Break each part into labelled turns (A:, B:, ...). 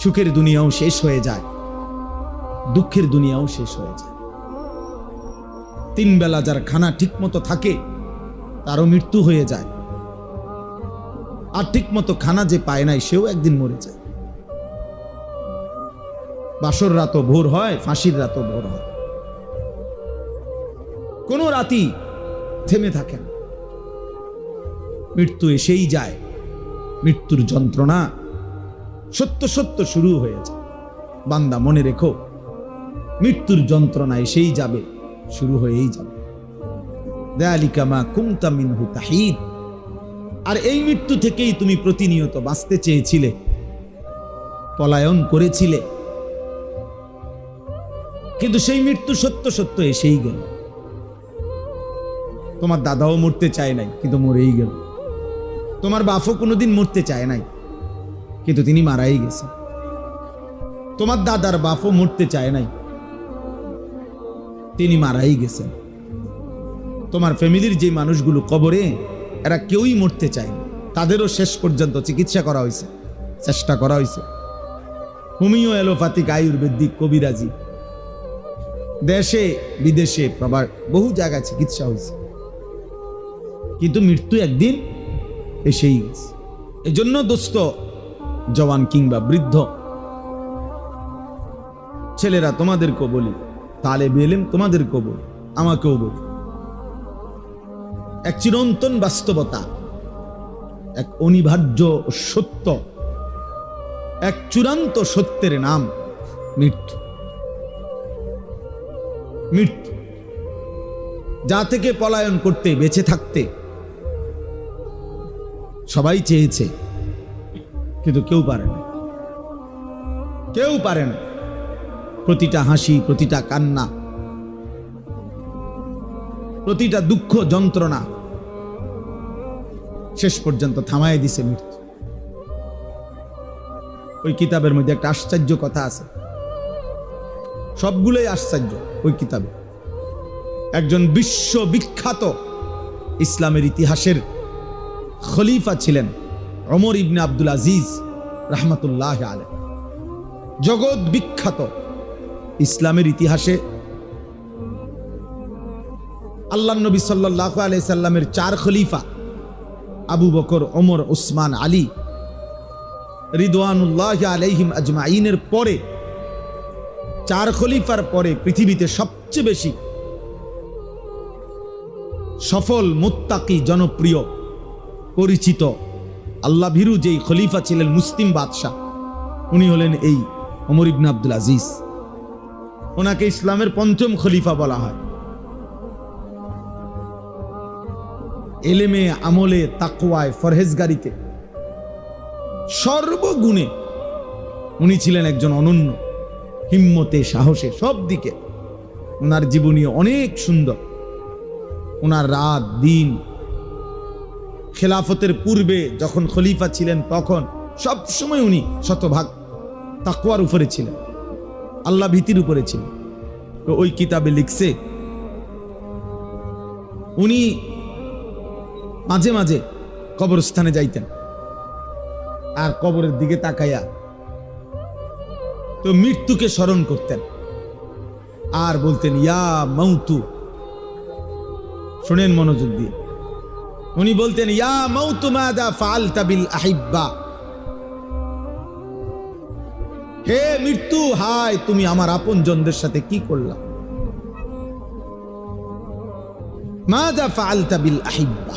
A: সুখের দুনিয়াও শেষ হয়ে যায়, দুঃখের দুনিয়াও শেষ হয়ে যায়। তিন বেলা যার খানা ঠিক মতো থাকে, তারও মৃত্যু হয়ে যায়। আর ঠিক মতো খানা যে পায় নাই, সেও একদিন মরে যায়। বাসর রাতও ভোর হয়, ফাঁসির রাতও ভোর হয়। কোনো রাতি থেমে থাকে না। মৃত্যু এসেই যায়, মৃত্যুর যন্ত্রণা সত্য সত্য শুরু হয়ে যায় বান্দা, মনে রেখো, মৃত্যুর যন্ত্রণা এসেই যাবে, শুরু হয়েই যাবে। দেয়ালিকা মা কুমতা মিনহু তাহিদ। আর এই মৃত্যু থেকেই তুমি প্রতিনিয়ত বাঁচতে চেয়েছিলে, পলায়ন করেছিলে। কিন্তু সেই মৃত্যু সত্য সত্য এসেই গেল। তোমার দাদাও মরতে চায় নাই, কিন্তু মরেই গেল। তোমার বাপও কোনোদিন মরতে চায় নাই। কিন্তু তিনি মারাই গেছে তোমার দাদার বাপও মরতে চায় নাই। তিনি মারাই গেছেন। তোমার ফ্যামিলির যে মানুষগুলো কবরে, এরা কেউই মরতে চায় না। তাদেরও শেষ পর্যন্ত চিকিৎসা করা হয়েছে, চেষ্টা করা হয়েছে। হোমিও এলোপ্যাথিক আয়ুর্বেদিক কবিরাজি। দেশে, বিদেশে, প্রবার বহু জায়গায় চিকিৎসা হয়েছে। কিন্তু মৃত্যু একদিন এসেই গেছে। এজন্য দোস্ত জওয়ান কিংবা বৃদ্ধ। ছেলেরা তোমাদেরকেও বলি তালে বেলেম তোমাদেরকেও বলি, আমাকেও বলি। এক চিরন্তন বাস্তবতা, এক অনিবার্য সত্য, এক চূড়ান্ত সত্যের নাম, মৃত্যু। মৃত্যু, যা থেকে পলায়ন করতে, বেঁচে থাকতে সবাই চেয়েছে। কিন্তু কেউ পারে না। কেউ পারে না। প্রতিটা হাসি, প্রতিটা কান্না, প্রতিটা দুঃখ, যন্ত্রণা শেষ পর্যন্ত থামায় দিছে মৃত্যু। ওই কিতাবের মধ্যে একটা আশ্চর্য কথা আছে। সবগুলোই আশ্চর্য ওই কিতাবে। একজন বিশ্ববিখ্যাত ইসলামের ইতিহাসের খলিফা ছিলেন অমর ইবনে আব্দুল আজিজ রহমতুল্লাহ আলে জগৎ বিখ্যাত। ইসলামের ইতিহাসে আল্লাহ নবী সাল্লাহ আলাই সাল্লামের চার খলিফা, আবু বকর, ওমর ওসমান আলী রিদওয়ানুল্লাহ আলাইহিম আজমাইনের পরে, চার খলিফার পরে পৃথিবীতে সবচেয়ে বেশি সফল, মুত্তাকি, জনপ্রিয়, পরিচিত আল্লাহ ভীরু যেই খলিফা ছিলেন মুসলিম বাদশাহ, উনি হলেন এই অমর ইবনে আব্দুল আজিজ। ওনাকে ইসলামের পঞ্চম খলিফা বলা হয়। এলেমে, আমলে তাকুয়ায় ফরহেজগারিতে সর্বগুণে উনি ছিলেন একজন অনন্য, হিম্মতে, সাহসে, সব দিকে। ওনার জীবনী অনেক সুন্দর। ওনার রাত, দিন খেলাফতের পূর্বে যখন খলিফা ছিলেন, তখন সব সময় উনি শতভাগ তাকুয়ার উপরে ছিলেন, আল্লাহ ভীতির উপরে ছিলেন। তো ওই কিতাবে লিখছে, উনি মাঝে মাঝে কবরস্থানে যাইতেন আর কবরের দিকে তাকাইয়া তো মৃত্যুকে স্মরণ করতেন আর বলতেন, ইয়া মৌতু শুনেন মনোযোগ দিয়ে। উনি বলতেন, ইয়া মৌতু মাদা ফাল তাবিল আহিব্বা। হে মৃত্যু, হায়, তুমি আমার আপন জনদের সাথে কি করলা? মাদা ফাল তাবিল আহিব্বা।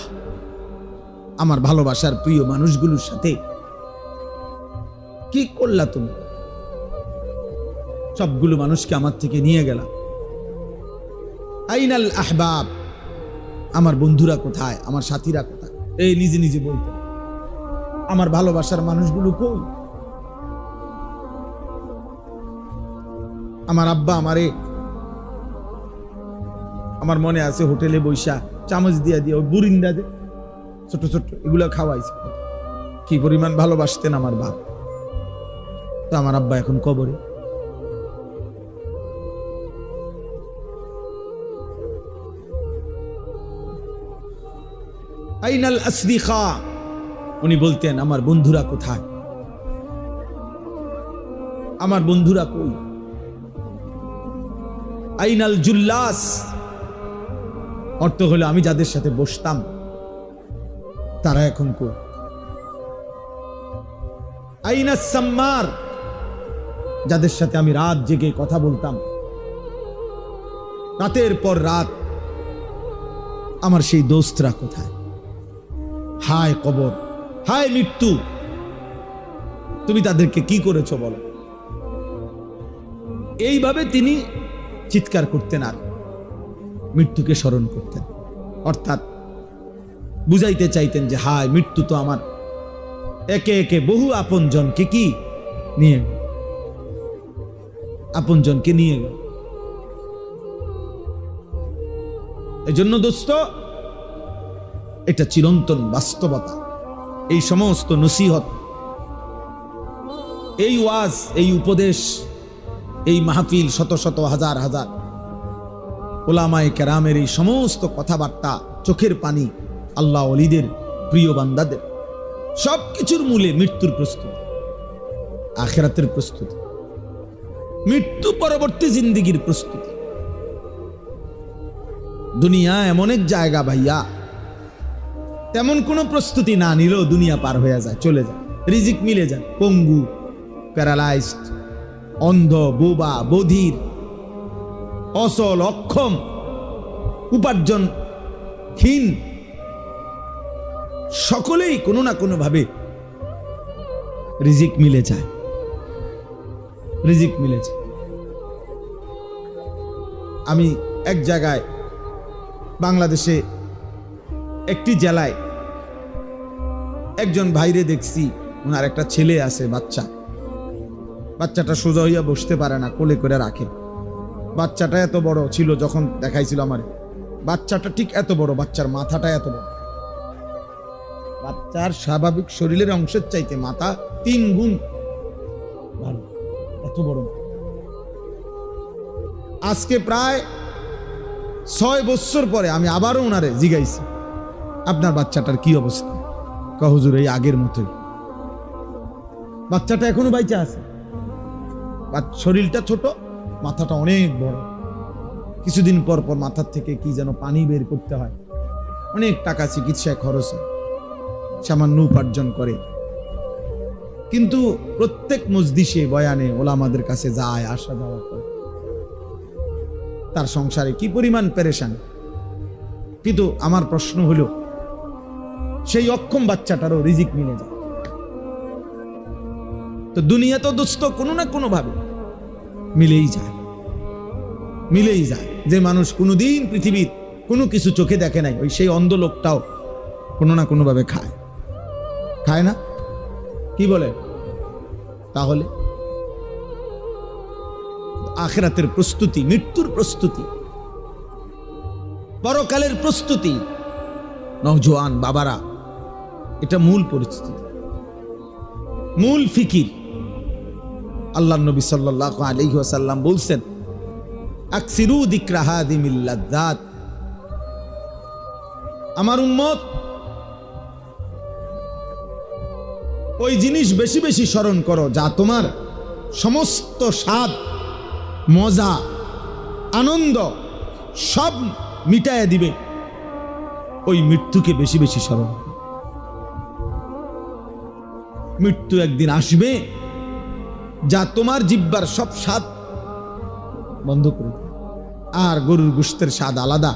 A: আমার ভালোবাসার প্রিয় মানুষগুলোর সাথে কি করলা তুমি? সবগুলো মানুষকে আমার থেকে নিয়ে গেলাম আইনাল আহবাব আমার বন্ধুরা কোথায়? আমার সাথীরা কোথায়? এই নিজে নিজে বলতে। আমার ভালোবাসার মানুষগুলো কই? আমার আব্বা, আমারে আমার মনে আছে হোটেলে বৈশা চামচ দিয়া দিয়ে ওই বুরিন্দা দে ছোট ছোট এগুলো খাওয়াইছে। কি পরিমাণ ভালোবাসতেন আমার বাপ। তো আমার আব্বা এখন কবরে। আইনাল আসদিখা। উনি বলতেন, আমার বন্ধুরা কোথায়? আমার বন্ধুরা কই? আইনাল জুল্লাস। অর্থ হলো, আমি যাদের সাথে বসতাম, তারা এখন কই? আইনা সাম্মার। যাদের সাথে আমি রাত জেগে কথা বলতাম, রাতের পর রাত আমার সেই দোস্তরা কোথায়? হায় কবর, হায় মৃত্যু। তুমি তাদেরকে কি করেছ বলো? এইভাবে তিনি চিৎকার করতেন আর মৃত্যুকে স্মরণ করতেন। অর্থাৎ বুঝাইতে চাইতেন যে, হায়, মৃত্যু তো আমার। একে একে বহু আপনজনকে কি নিয়ে। আপনজনকে নিয়ে গেল। এজন্য দোস্ত এটা চিরন্তন বাস্তবতা। এই সমস্ত নসিহত, এই ওয়াজ, এই উপদেশ, এই মাহফিল শত শত হাজার হাজার। ওলামায় কেরামের এই সমস্ত কথাবার্তা চোখের পানি আল্লাহ অলিদের প্রিয় বান্দাদের। সব কিছুর মূলে মৃত্যুর প্রস্তুতি, আখেরাতের প্রস্তুতি, মৃত্যু পরবর্তী জিন্দিগির প্রস্তুতি। দুনিয়া এমন এক জায়গা ভাইয়া তেমন কোনো প্রস্তুতি না নিলেও দুনিয়া পার হয়ে যায়, চলে যায়। রিজিক মিলে যায়। পঙ্গু, প্যারালাইজড, অন্ধ, বোবা, বধির, অসল, অক্ষম উপার্জন হীন সকলেই কোনো না কোনো ভাবে রিজিক মিলে যায়। রিজিক মিলে যায়। আমি এক জায়গায় বাংলাদেশে একটি জেলায় একজন ভাইরে দেখছি ওনার একটা ছেলে আছে, বাচ্চা। বাচ্চাটা সোজা হইয়া বসতে পারে না, কোলে করে রাখে। বাচ্চাটা এত বড় ছিল যখন দেখাইছিল আমার। বাচ্চাটা ঠিক এত বড়, বাচ্চার মাথাটা এত বড়। বাচ্চার স্বাভাবিক শরীরের অংশের চাইতে মাথা তিন গুণ এত বড়। আজকে প্রায় ছয় বছর পরে আমি আবারও ওনারে জিগাইছি। আপনার বাচ্চাটার কি অবস্থা? কহজুর এই আগের মতোই বাচ্চাটা এখনও বাইচা আছে। শরীরটা ছোট, মাথাটা অনেক বড়। কিছুদিন পর পর মাথার থেকে কি যেন পানি বের করতে হয়। অনেক টাকা চিকিৎসায় খরচ হয়। সামান্য উপার্জন করে। কিন্তু প্রত্যেক মজদিসে বয়ানে ওলামাদের কাছে যায় আসা যাওয়া করে। তার সংসারে কি পরিমাণ পেরেশান? কিন্তু আমার প্রশ্ন হলো সেই অক্ষম বাচ্চাটারও রিজিক মিলে যায়। তো দুনিয়া তো দোস্ত কোনো না কোনো ভাবে মিলেই যায়। মিলেই যায়। যে মানুষ কোনোদিন পৃথিবীর কোনো কিছু চোখে দেখে নাই, ওই সেই অন্ধ লোকটাও কোনো না কোনো ভাবে খায়। খায় না? কি বলে? তাহলে? আখেরাতের প্রস্তুতি, মৃত্যুর প্রস্তুতি, পরকালের প্রস্তুতি। নওজোয়ান বাবারা এটা মূল পরিস্থিতি। মূল ফিকির। আল্লাহ নবী সাল্লাল্লাহু আলাইহি ওয়াসাল্লাম বলছেন আমার উম্মত, ওই জিনিস বেশি বেশি স্মরণ করো যা তোমার সমস্ত স্বাদ, মজা, আনন্দ সব মিটায় দিবে। ওই মৃত্যুকে বেশি বেশি স্মরণ করো। মৃত্যু একদিন আসবে, যা তোমার জিব্বার সব স্বাদ বন্ধ করে আর গরুর গোস্তের স্বাদ আলাদা,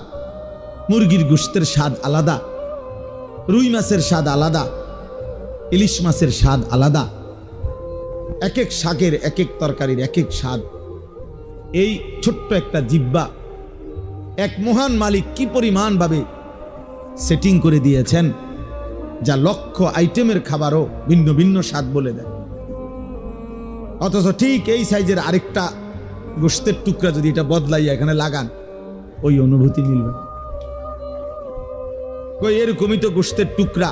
A: মুরগির গোস্তের স্বাদ আলাদা, রুই মাছের স্বাদ আলাদা, ইলিশ মাছের স্বাদ আলাদা। এক এক শাকের এক এক তরকারির এক এক স্বাদ। এই ছোট্ট একটা জিব্বা এক মহান মালিক কি পরিমাণভাবে সেটিং করে দিয়েছেন? যা লক্ষ আইটেমের খাবারও ভিন্ন ভিন্ন স্বাদ বলে দেয় অথচ ঠিক এই সাইজের আরেকটা গোস্তের টুকরা যদি এটা বদলাইয়া এখানে লাগান, ওই অনুভূতি মিলবে। কই, এরকমই তো গোস্তের টুকরা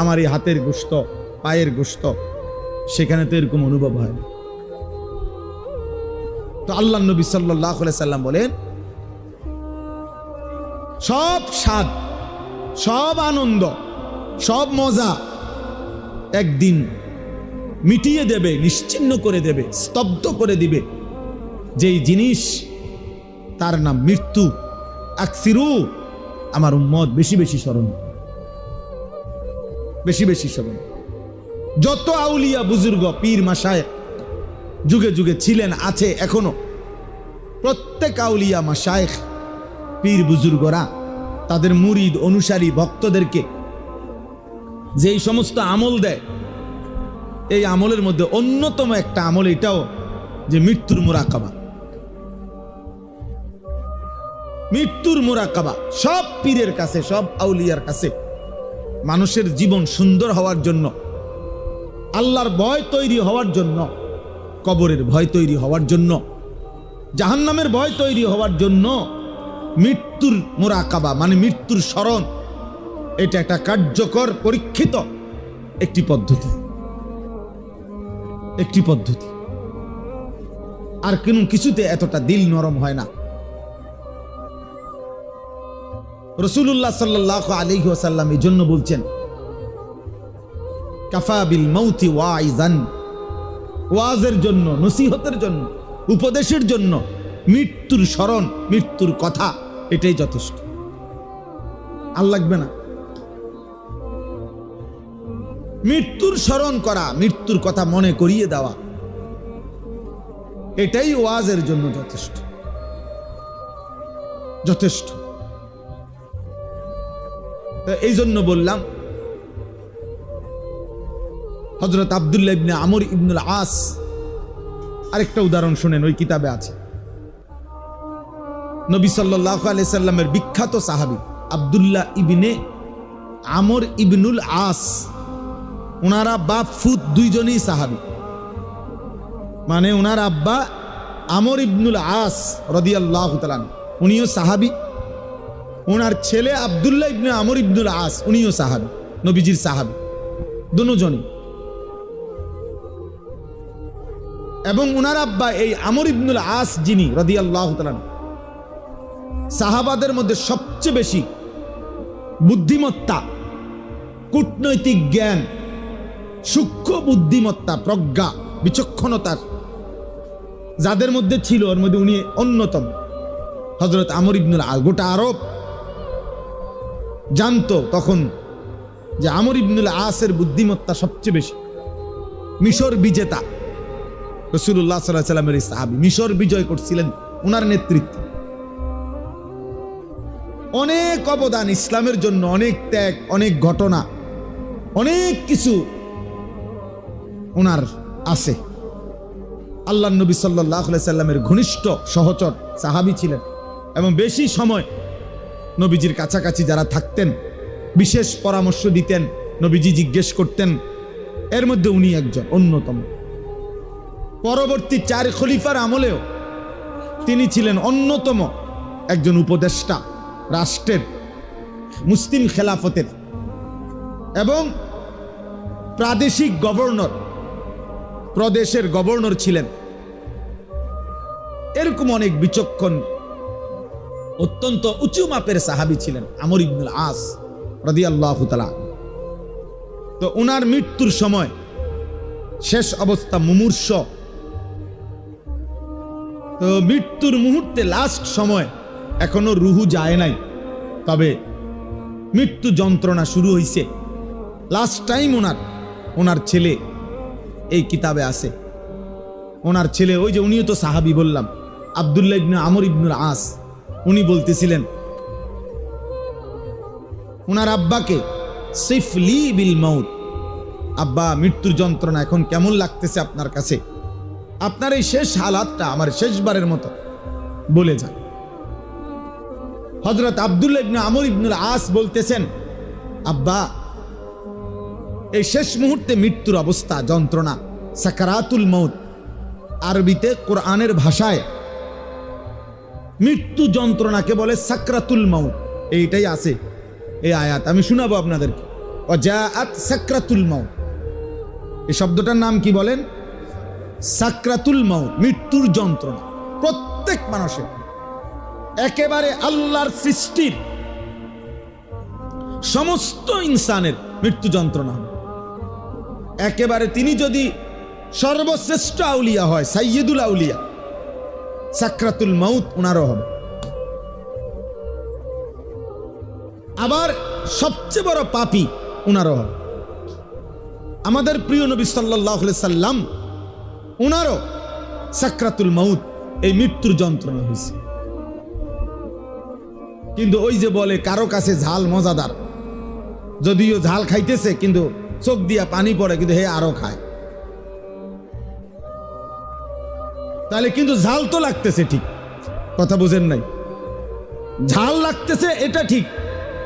A: আমার এই হাতের গোস্ত পায়ের গোস্ত সেখানে তো এরকম অনুভব হয়। তো আল্লাহ নবী সাল্লাহ সাল্লাম বলেন, সব স্বাদ, সব আনন্দ সব মজা একদিন মিটিয়ে দেবে নিশ্চিন্ন করে দেবে, স্তব্ধ করে দিবে। যেই জিনিস, তার নাম মৃত্যু। আকসিরু, আমার উম্মত, বেশি বেশি স্মরণ। বেশি বেশি স্মরণ। যত আউলিয়া বুজুর্গ, পীর মাসায় যুগে যুগে ছিলেন, আছে এখনও। প্রত্যেক আউলিয়া মাসায়েখ, পীর বুজুর্গরা তাদের মুরিদ অনুসারী ভক্তদেরকে যেই সমস্ত আমল দেয়, এই আমলের মধ্যে অন্যতম একটা আমল এটাও যে মৃত্যুর মোরাকাবা। মৃত্যুর মোরাকাবা, সব পীরের কাছে, সব আউলিয়ার কাছে মানুষের জীবন সুন্দর হওয়ার জন্য, আল্লাহর ভয় তৈরি হওয়ার জন্য, কবরের ভয় তৈরি হওয়ার জন্য, জাহান্নামের ভয় তৈরি হওয়ার জন্য মৃত্যুর মোরাকাবা মানে মৃত্যুর স্মরণ এটা একটা কার্যকর পরীক্ষিত একটি পদ্ধতি। একটি পদ্ধতি। আর কোন কিছুতে এতটা দিল নরম হয় না। রসুল্লাহ সাল্লাহ আলী ওসাল্লাম এই জন্য বলছেন কাফাবিল মৌতি ওয়াইজান। ওয়াজের জন্য, নসিহতের জন্য, উপদেশের জন্য মৃত্যুর স্মরণ, মৃত্যুর কথা, এটাই যথেষ্ট। আর লাগবে না। মৃত্যুর স্মরণ করা, মৃত্যুর কথা মনে করিয়ে দেওয়া। এটাই ওয়াজের জন্য যথেষ্ট। যথেষ্ট। এই জন্য বললাম হজরত আবদুল্লাহ ইবনে আমর ইবনুল আস আরেকটা উদাহরণ শুনেন, ওই কিতাবে আছে। নবী সাল্লাহ আলি সাল্লামের বিখ্যাত সাহাবি আবদুল্লাহ ইবনে আমর ইবনুল আস ওনারা বাপ, ফুত দুইজনই সাহাবি। মানে ওনার আব্বা আমর ইবনুল আস রদিয়াল্লাহ তালান উনিও সাহাবি। ওনার ছেলে আবদুল্লাহ ইবনে আমর ইবনুল আস, উনিও সাহাবি, নবীজির সাহাবি। দুজনই। এবং উনার আব্বা এই আমর ইবনুল আস যিনি রদিয়াল্লাহ তালান সাহাবাদের মধ্যে সবচেয়ে বেশি বুদ্ধিমত্তা, কূটনৈতিক জ্ঞান সূক্ষ্ম বুদ্ধিমত্তা, প্রজ্ঞা বিচক্ষণতার যাদের মধ্যে ছিল, ওর মধ্যে উনি অন্যতম। হজরত আমর ইবনুল আল, গোটা আরব জানতো তখন যে আমর ইবনুল আসের বুদ্ধিমত্তা সবচেয়ে বেশি। মিশর বিজেতা রসুল্লাহ সাল্লাহ সাল্লামের সাহাবি। মিশর বিজয় করছিলেন ওনার নেতৃত্বে। অনেক অবদান ইসলামের জন্য, অনেক ত্যাগ, অনেক ঘটনা, অনেক কিছু ওনার আছে। আল্লাহ নবী সাল্লাহ সাল্লামের ঘনিষ্ঠ সহচর সাহাবি ছিলেন এবং বেশি সময় নবীজির কাছাকাছি যারা থাকতেন, বিশেষ পরামর্শ দিতেন, নবীজি জিজ্ঞেস করতেন, এর মধ্যে উনি একজন অন্যতম। পরবর্তী চার খলিফার আমলেও তিনি ছিলেন অন্যতম একজন উপদেষ্টা, রাষ্ট্রের, মুসলিম খেলাফতের এবং প্রাদেশিক গভর্নর। প্রদেশের গভর্নর ছিলেন। এরকম অনেক বিচক্ষণ, অত্যন্ত উঁচু মাপের সাহাবি ছিলেন আমর ইবনুল আস রদিয়াল্লাহ তো ওনার মৃত্যুর সময় শেষ অবস্থা মুমূর্ষ। তো মৃত্যুর মুহূর্তে লাস্ট সময় এখনও রুহু যায় নাই। তবে মৃত্যু যন্ত্রণা শুরু হয়েছে লাস্ট টাইম ওনার ওনার ছেলে এই কিতাবে আছে। ওনার ছেলে, ওই যে উনিও তো সাহাবি বললাম, আবদুল্লাহ ইবনে আমর ইবনুল আস, উনি বলতেছিলেন ওনার আব্বাকে সিফলি বিল মৌত আব্বা, মৃত্যুর যন্ত্রণা এখন কেমন লাগতেছে আপনার কাছে? আপনার এই শেষ হালাতটা আমার শেষবারের মতো। বলে যান। হজরত আবদুল্লা ইবনে আমর ইবনুল আস বলতেছেন, আব্বা এই শেষ মুহূর্তে মৃত্যুর অবস্থা, যন্ত্রণা, সাকারাতুল মৌত আরবিতে কোরআনের ভাষায় মৃত্যু যন্ত্রণাকে বলে সাকরাতুল মৌত এইটাই আছে এই আয়াত। আমি শোনাবো আপনাদেরকে। অজাআত সাকরাতুল মৌত এই শব্দটার নাম কি বলেন? সাকরাতুল মৌত মৃত্যুর যন্ত্রণা। প্রত্যেক মানুষের। একেবারে আল্লাহর সৃষ্টির সমস্ত ইনসানের মৃত্যু যন্ত্রণা। একেবারে তিনি যদি সর্বশ্রেষ্ঠ আউলিয়া হয় সাইয়দুল আউলিয়া, সাকরাতুল মাউত ওনারও হবে। আবার সবচেয়ে বড় পাপি ওনারও হবে। আমাদের প্রিয় নবী সাল্লাহ সাল্লাম ওনারও সাকরাতুল মাউত, এই মৃত্যুর যন্ত্রণা হয়েছে কিন্তু ওই যে বলে, কারও কাছে ঝাল মজাদার। যদিও ঝাল খাইতেছে, কিন্তু চোখ দিয়া পানি পড়ে, কিন্তু হে আরও খায়। তাহলে কিন্তু ঝাল তো লাগতেছে ঠিক। কথা বুঝেন নাই? ঝাল লাগতেছে, এটা ঠিক।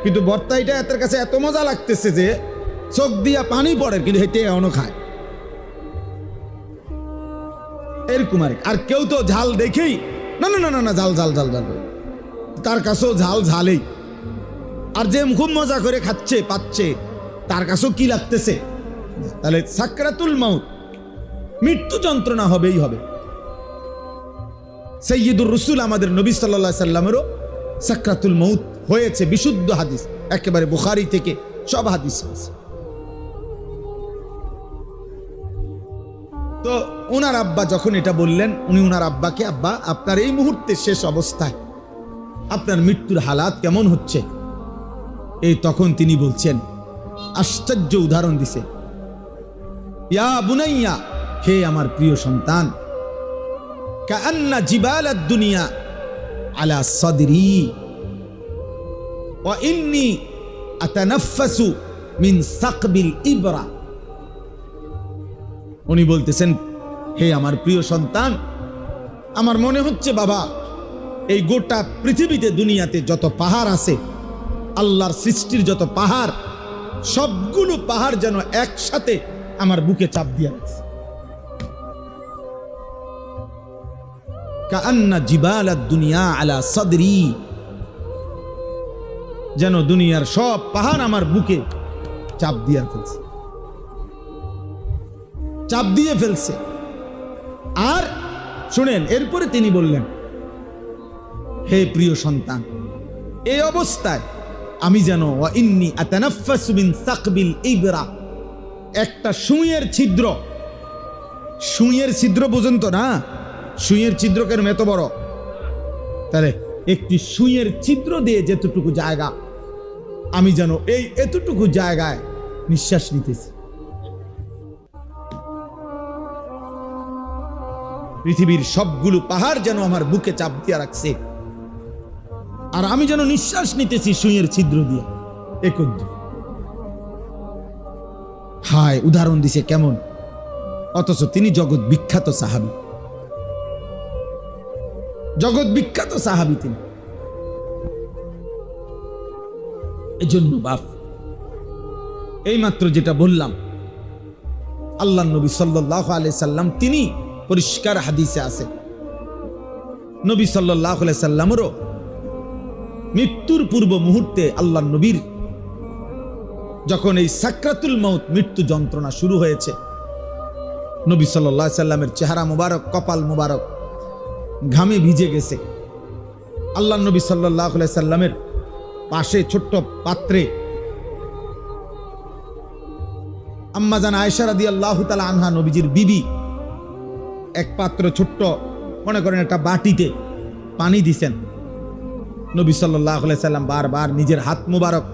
A: কিন্তু বর্তা এটা এতের কাছে এত মজা লাগতেছে যে, চোখ দিয়া পানি পড়ে, কিন্তু হেঁটে এখনও খায়। এরকম আর আর কেউ তো ঝাল দেখেই, না না না না না ঝাল ঝাল ঝাল ঝাল। তার কাছেও ঝাল ঝালেই। আর যে খুব মজা করে খাচ্ছে, পাচ্ছে তার কাছেও কি লাগতেছে? তাহলে সাকরাতুল মাউত, মৃত্যু যন্ত্রণা হবেই হবে। সৈয়দুর রসুল আমাদের নবী সাল্লা সাল্লামেরও সাকরাতুল মৌত হয়েছে, বিশুদ্ধ হাদিস। একেবারে বুখারি থেকে সব হাদিস আছে। তো ওনার আব্বা যখন এটা বললেন, উনি ওনার আব্বাকে, আব্বা, আপনার এই মুহূর্তে শেষ অবস্থায় আপনার মৃত্যুর হালাত কেমন হচ্ছে? এই তখন তিনি বলছেন আশ্চর্য উদাহরণ দিছে। ইয়া বুনাইয়া, হে আমার প্রিয় সন্তান কান্না জিবাল দুনিয়া আলা সদরি ও ইন্নি আতানাফাসু মিন সাকবিল ইবরা। উনি বলতেছেন, হে আমার প্রিয় সন্তান, আমার মনে হচ্ছে বাবা, এই গোটা পৃথিবীতে দুনিয়াতে যত পাহাড় আছে, আল্লাহর সৃষ্টির যত পাহাড় সবগুলো পাহাড় যেন একসাথে আমার বুকে চাপ দিয়ে কান্না জিবাল দুনিয়া আলা সদরি। যেন দুনিয়ার সব পাহাড় আমার বুকে চাপ দিয়ে ফেলছে। চাপ দিয়ে ফেলছে। আর শুনেন, এরপরে তিনি বললেন, হে প্রিয় সন্তান, এই অবস্থায় আমি যেন ইন্নি আতানাফাসু মিন সাকবিল ইবরা। একটা সুইয়ের ছিদ্র। সুইয়ের ছিদ্র পর্যন্ত না? সুইয়ের ছিদ্র কেন এত বড়। তাহলে একটি সুইয়ের ছিদ্র দিয়ে যেতটুকু জায়গা, আমি যেন এই এতটুকু জায়গায় নিঃশ্বাস নিতেছি। পৃথিবীর সবগুলো পাহাড় যেন আমার বুকে চাপ দিয়ে রাখছে। আর আমি যেন নিঃশ্বাস নিতেছি সুইয়ের ছিদ্র দিয়ে। একদ্র হায়, উদাহরণ দিছে কেমন? অথচ তিনি জগৎ বিখ্যাত সাহাবি। জগৎ বিখ্যাত সাহাবি তিনি। এজন্য বাপ, এইমাত্র যেটা বললাম আল্লাহ নবী সাল্লাহ সাল্লাম তিনি পরিষ্কার হাদিসে আছে। নবী সাল্লাহ সাল্লামেরও মৃত্যুর পূর্ব মুহূর্তে আল্লাহ নবীর যখন এই সাকরাতুল মৌত মৃত্যু যন্ত্রণা শুরু হয়েছে, নবী সাল্লাহ সাল্লামের চেহারা মুবারক, কপাল মুবারক, ঘামে ভিজে গেছে। আল্লাহ নবী সাল্লাহ সাল্লামের পাশে ছোট্ট পাত্রে আম্মাজান আয়সারা দিয়ে আল্লাহ তালা আনহা নবীজির বিবি এক পাত্র ছোট্ট মনে করেন একটা বাটিতে পানি দিছেন। নবী সাল্লাহ সাল্লাম বারবার নিজের হাত মুবারক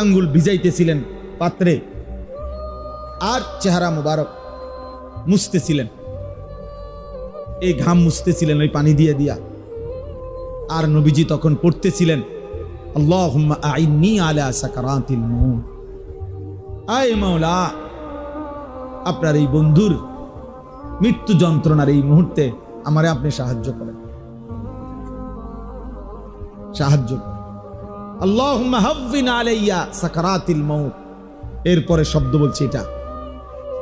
A: আঙ্গুল ভিজাইতেছিলেন, পাত্রে আর চেহারা মুবারক মুছতেছিলেন। এই ঘাম মুছতেছিলেন ওই পানি দিয়ে দিয়া। আর নবীজি তখন পড়তেছিলেন আপনার এই বন্ধুর মৃত্যু যন্ত্রণার এই মুহূর্তে আমারে আপনি সাহায্য করেন। সাহায্য আল্লাহুম্মা হাফিন আলাইয়া এরপরে শব্দ বলছে এটা,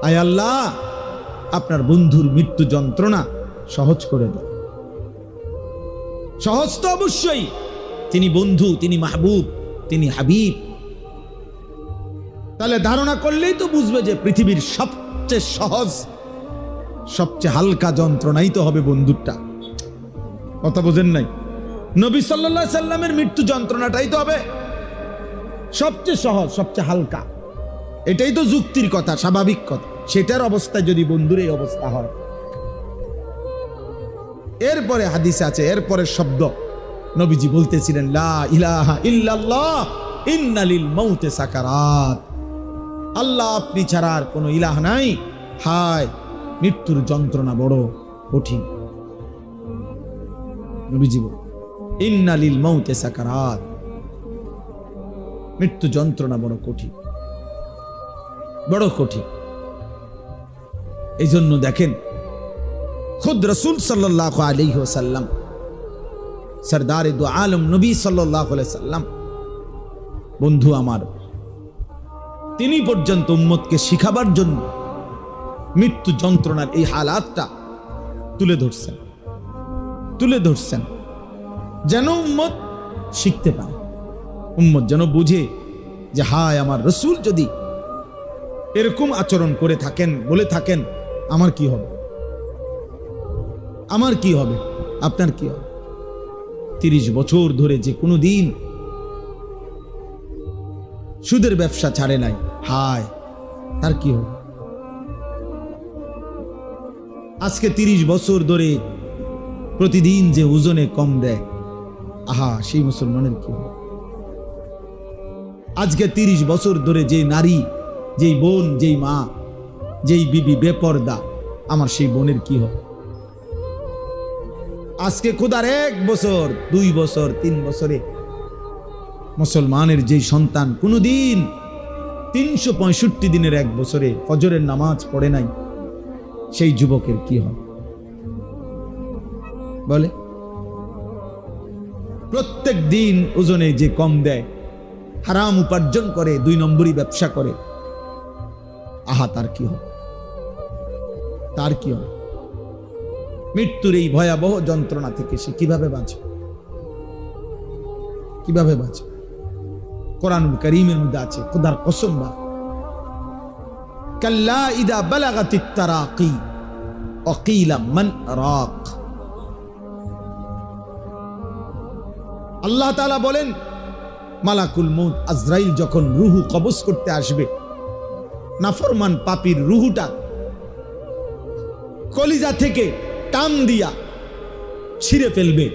A: আয় আল্লাহ, আপনার বন্ধুর মৃত্যু যন্ত্রণা সহজ করে দাও। সহজ তো অবশ্যই, তিনি বন্ধু, তিনি মাহবুব, তিনি হাবিব। তাহলে ধারণা করলেই তো বুঝবে যে পৃথিবীর সবচেয়ে সহজ, সবচেয়ে হালকা যন্ত্রণাই তো হবে বন্ধুরটা। কথা বোঝেন নাই? নবী সাল্লাহ সাল্লামের মৃত্যু যন্ত্রণাটাই তো হবে। সবচেয়ে সহজ, সবচেয়ে হালকা। এটাই তো যুক্তির কথা, স্বাভাবিক কথা। সেটার অবস্থায় যদি বন্ধুর এই অবস্থা হয়। এরপরে হাদিস আছে এরপরে শব্দ। নবীজি বলতেছিলেন আল্লাহ আপনি ছাড়া আর কোনো ইলাহ নাই। হায়, মৃত্যুর যন্ত্রণা বড় কঠিন। নবীজি বল ইন্নালিল মাউতে সাকারাত। মৃত্যু যন্ত্রণা বড় কঠিন। বড় কঠিন। এই জন্য দেখেন, খুদ রসুল সাল্লাহ আলী সাল্লাম সরদার দু আলম নবী সাল্লাহ সাল্লাম বন্ধু আমার, তিনি পর্যন্ত উম্মতকে শিখাবার জন্য মৃত্যু যন্ত্রণার এই হালাতটা তুলে ধরছেন। তুলে ধরছেন। যেন উম্মত শিখতে পারে। উম্মত যেন বুঝে যে, হায়, আমার রসুল যদি এরকম আচরণ করে থাকেন, বলে থাকেন, আমার কি হবে? আমার কি হবে? আপনার কি হবে? তিরিশ বছর ধরে যে কোনো দিন সুদের ব্যবসা ছাড়ে নাই, হায়, তার কি হবে? আজকে তিরিশ বছর ধরে প্রতিদিন যে ওজনে কম দেয় আহা, সেই মুসলমানের কি আজকে তিরিশ বছর ধরে যে নারী, যেই বোন, যেই মা, যেই বিবি বেপর্দা, আমার সেই বোনের কি হবে? আজকে খুদার এক বছর, দুই বছর, তিন বছরে মুসলমানের যেই সন্তান, কোনোদিন তিনশো পঁয়ষট্টি দিনের এক বছরে ফজরের নামাজ পড়ে নাই, সেই যুবকের কি হবে? বলে প্রত্যেক দিন ওজনে যে কম দেয়, হারাম উপার্জন করে, দুই নম্বরই ব্যবসা করে, আহা, তার কি হবে? তার কি হবে? মৃত্যুর এই ভয়াবহ যন্ত্রণা থেকে সে কীভাবে বাঁচে কীভাবে বাঁচে কোরআনুল করিমের মধ্যে আছে, খোদার কসম বা। কাল্লা ইদা বালাগাতিত তারাকি, অকিলা মান রাক আল্লাহ তালা বলেন, মালাকুল মৌত আজরাইল যখন রুহু কবজ করতে আসবে, নাফরমান পাপির রুহুটা কলিজা থেকে টান দিয়া ছিঁড়ে ফেলবে।